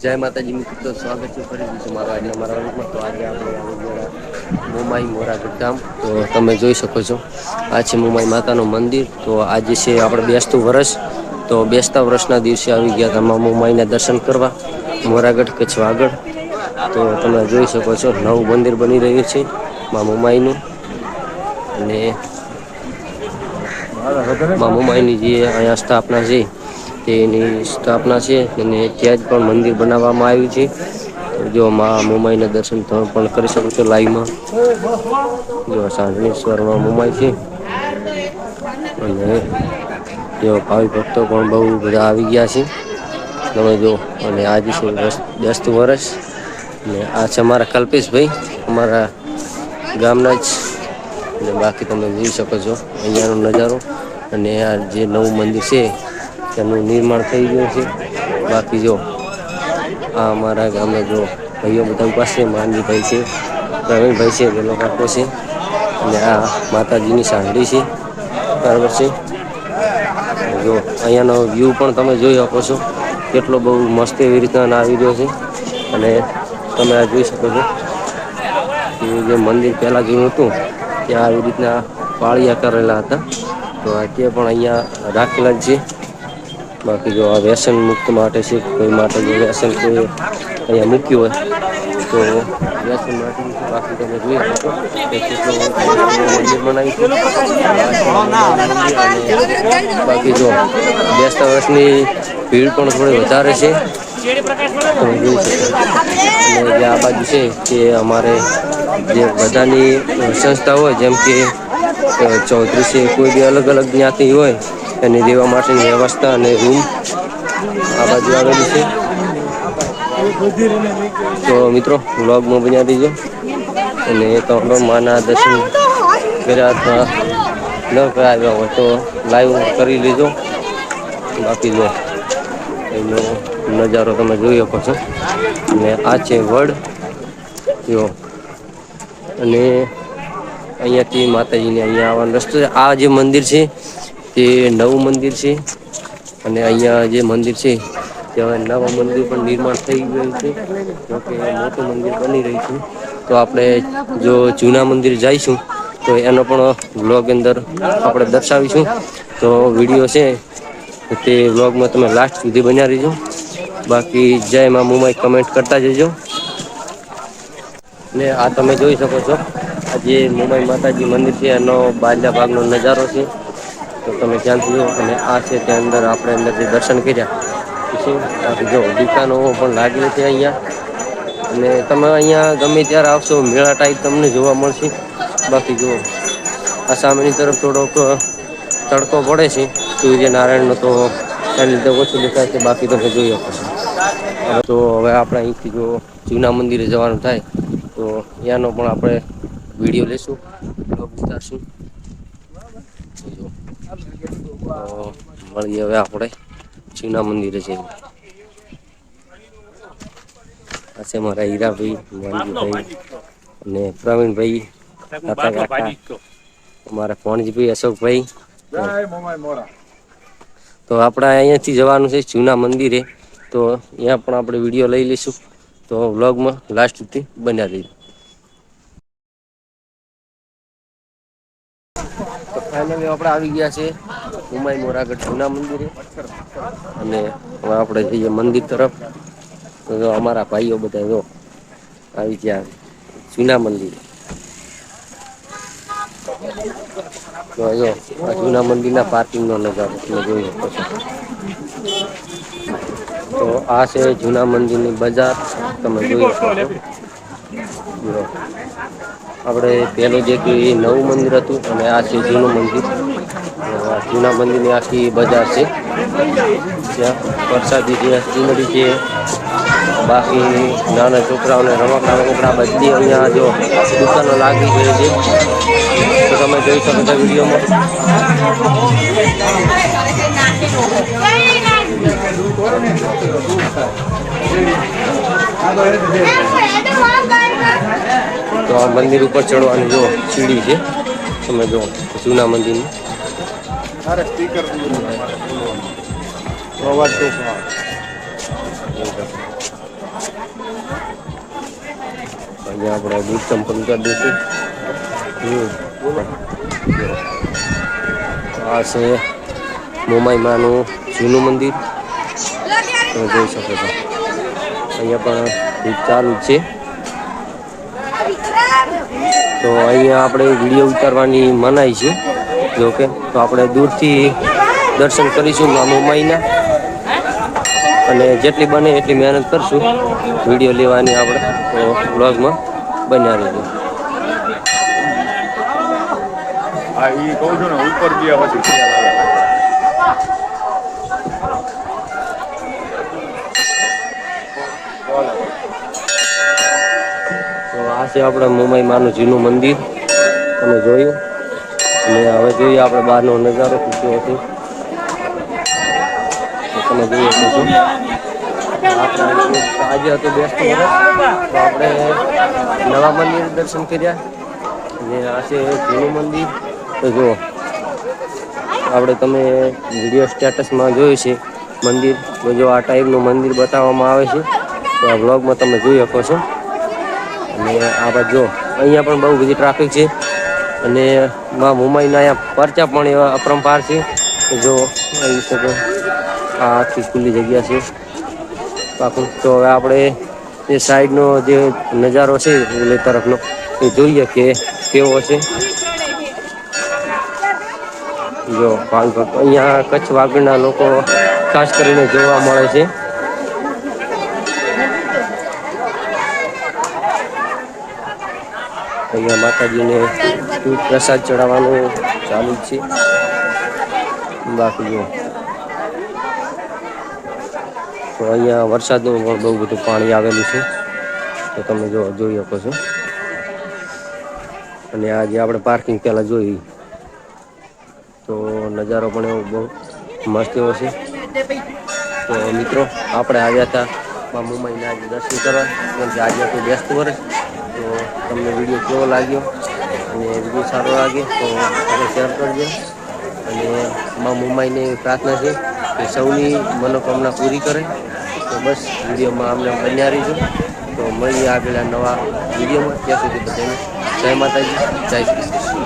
જય માતાજી મિત્રો સ્વાગત છે ફરી બીજું મારો આજે અમારા તો આજે આપણે મોમાઈ મોરાગઢ ગામ તો તમે જોઈ શકો છો, આ છે મોમાઈ માતાનું મંદિર. તો આજે છે આપણે બેસતું વરસ. તો બેસતા વર્ષના દિવસે આવી ગયા હતા મોમાઈને દર્શન કરવા, મોરાગઢ કચ્છ આગળ. તો તમે જોઈ શકો છો, નવું મંદિર બની રહ્યું છે મા મોમાઈનું અને મા મોમાઈની જે અહીંયા સ્થાપના છે તેની સ્થાપના છે અને ત્યાં જ પણ મંદિર બનાવવામાં આવ્યું છે. જો મા મોમાઈ દર્શન પણ કરી શકો છો લાઈવમાં. જો સાંજનેશ્વરમાં મુંબઈ છે. અને જો ભાવિ ભક્તો પણ બહુ બધા આવી ગયા છે. તમે જો, અને આજે છે દસતું વર્ષ અને આ છે અમારા કલ્પેશભાઈ, અમારા ગામના જ. અને બાકી તમે જોઈ શકો છો અહીંયાનો નજારો. અને આ જે નવું મંદિર છે તેનું નિર્માણ થઈ ગયું છે. બાકી જો આ અમારા ગામે જો ભાઈઓ બધા પાસે માનજીભાઈ છે, પ્રવીણભાઈ છે ગેલો કાકો છે અને આ માતાજીની સાંડી છે, બરાબર છે? જો અહીંયાનો વ્યૂ પણ તમે જોઈ શકો છો. કેટલો બહુ મસ્ત એવી રીતના આવી રહ્યો છે. અને તમે આ જોઈ શકો છો જે મંદિર પહેલાં જેવું હતું, ત્યાં આવી રીતના પાળિયા કરેલા હતા. તો અત્યારે પણ અહીંયા રાખેલા જ છે. બાકી જો આ વ્યસન મુક્ત માટે છે, કોઈ માટે જો વ્યસન કોઈ અહીંયા મૂક્યું હોય, તો વ્યસન માટે બાકી તમે જોઈ શકો મંદિર બનાવી બાકી જો બેસતા વર્ષની ભીડ પણ થોડી વધારે છે. તમે અને જે આ બાજુ છે તે અમારે જે બધાની સંસ્થા હોય, જેમ કે ચૌધરી છે કોઈ બી અલગ અલગ જ્ઞાતિ હોય એની રહેવા માટેની વ્યવસ્થા અને રૂમ આ બાજુ આવેલી છે. તો મિત્રો વ્લોગમાં બન્યા દેજો અને તો માના દર્શન કર્યા હતા ન કરાવ્યા હોય તો લાઈવ કરી લેજો. બાકી જો એનો નજારો તમે જોઈ શકો છો. અને આ છે વડ. જો. અને અહીંયાથી માતાજીને અહીંયા આવવાનો રસ્તો છે. આ જે મંદિર છે તે નવું મંદિર છે. અને અહીંયા જે મંદિર છે, ત્યાં નવા મંદિર પણ નિર્માણ થઈ ગયું છે. જોકે મોટું મંદિર બની રહ્યું છે. તો આપણે જો જૂના મંદિર જઈશું, તો એનો પણ બ્લોગ અંદર આપણે દર્શાવીશું. તો વીડિયો છે, તે વ્લોગમાં તમે લાસ્ટ સુધી બન્યા રહીજો. બાકી જય મા મુંબઈ કમેન્ટ કરતા જજો. ને આ તમે જોઈ શકો છો, આ જે મુંબઈ માતાજી મંદિર છે, એનો બાજલા ભાગનો નજારો છે. તો તમે ધ્યાનથી જો અને આ છે ત્યાં અંદર આપણે અંદરથી દર્શન કર્યા. પછી જો દુકાનો પણ લાગેલી છે અહીંયા. અને તમે અહીંયા ગમે ત્યારે આવશો, મેળા ટાઈપ તમને જોવા મળશે. બાકી જુઓ આ સામેની તરફ થોડોક તડકો પડે છે. સૂર્યનારાયણનો તો એના લીધે ઓછું દેખાય છે, બાકી તમે જોઈ શકો છો. તો હવે આપણે અહીંથી જો જૂના મંદિરે જવાનું થાય, તો ત્યાંનો પણ આપણે વીડિયો લેશું બ્લોગ ઉતારશું તો મળીએ હવે આપણે જૂના મંદિરે જઈને. આ મારા હીરાભાઈ, માનજીભાઈ અને પ્રવીણભાઈ કાકા કાકા અશોકભાઈ. તો આપણે અહીંયાથી જવાનું છે જૂના મંદિરે. તો અહીંયા પણ આપણે વીડિયો લઈ લઈશું. તો વ્લોગમાં લાસ્ટ સુધી બન્યા રહીશું તો ફાઇનલી આપણે આવી ગયા છે ઉમાઈ મોરાગઢ જૂના મંદિરે. અને હવે આપણે જઈએ મંદિર તરફ. તો અમારા ભાઈઓ બધા જો આવી ગયા જૂના મંદિર. તો જો આ જૂના મંદિરના પાર્કિંગનો નજારો તમે જોઈ શકો છો. તો આ છે જૂના મંદિરની બજાર. તમે જોઈ શકો છો. આપણે પહેલું જે કે નવું મંદિર હતું અને આ છે જૂનું મંદિર. જૂના મંદિરની આખી બજાર છે. ત્યાં પ્રસાદી છે ચીમડી છે, બાકી નાના છોકરાઓને રમકડા રમકડા બધી અહીંયા જો દુકાનો લાગી ગઈ છે. તો તમે જોઈ શકો છો વિડીયોમાં. તો આ મંદિર ઉપર ચડવાની જો સીડી છે. તમે જો જૂના મંદિરની અહીંયા આપણે બૂટ ચંપલ કરી દઈશું. આ છે મોમાઈમાનું જૂનું મંદિર. તમે જોઈ શકો છો. અહીંયા પણ ચાલુ છે. તો અહીંયા આપણે વીડિયો ઉતારવાની મનાઈ છે. જો કે, તો આપણે દૂરથી દર્શન કરીશું મા મોમાઈના અને જેટલી બને એટલી મહેનત કરશું વીડિયો લેવાની આપણે. તો બ્લોગમાં બન્યા રહીશું આવે. તો આ છે આપણે મુંબઈ માનું જૂનું મંદિર. તમે જોયું? અને હવે જોઈએ આપણે બહારનો નજારો કેવો હતી તમે જોઈ શકો છો. આજે હતું બેસ્ટ તો આપણે નવા મંદિર દર્શન કર્યા. અને આ છે જૂનું મંદિર. તો જુઓ. આપણે તમે વીડિયો સ્ટેટસમાં જોયું છે મંદિર. જો આ ટાઈપનું મંદિર બતાવવામાં આવે છે. તો આ બ્લોગમાં તમે જોઈ શકો છો. અને આ બાજુ અહીંયા પણ બહુ બધી ટ્રાફિક છે. અને માં મુંબઈના અહીંયા પરચા પણ એવા અપરંપાર છે કે જો આવી શકો આ આખી ખુલ્લી જગ્યા છે. પાકું તો હવે આપણે એ સાઈડનો જે નજારો છે ઓલે તરફનો, એ જોઈએ કે કેવો છે. જો અહીંયા કચ્છ વાગડના લોકો ખાસ કરીને જોવા મળે છે. અહીંયા માતાજીને દૂધ પ્રસાદ ચડાવવાનું ચાલુ છે. બાકી જો. તો અહીંયા વરસાદનું પણ બહુ બધું પાણી આવેલું છે. તો તમે જો, જોઈ શકો છો. અને આજે આપણે પાર્કિંગ પહેલાં જોઈ. તો નજારો પણ એવો બહુ મસ્ત એવો છે. તો મિત્રો, આપણે આવ્યા હતા મુંબઈને આજે દર્શન કરવા. આજે હતું વ્યસ્ત વર્ષ. તો તમને વીડિયો કેવો લાગ્યો? અને વીડિયો સારો લાગે તો તમે શેર કરજો. અને મા મુંબઈને પ્રાર્થના છે કે સૌની મનોકામના પૂરી કરે. તો બસ વિડીયોમાં અમને બન્યા રહીશું તો મળીએ આગળના નવા વિડીયોમાં. ત્યાં સુધી બધાને જય માતાજી, જય શ્રી કૃષ્ણ.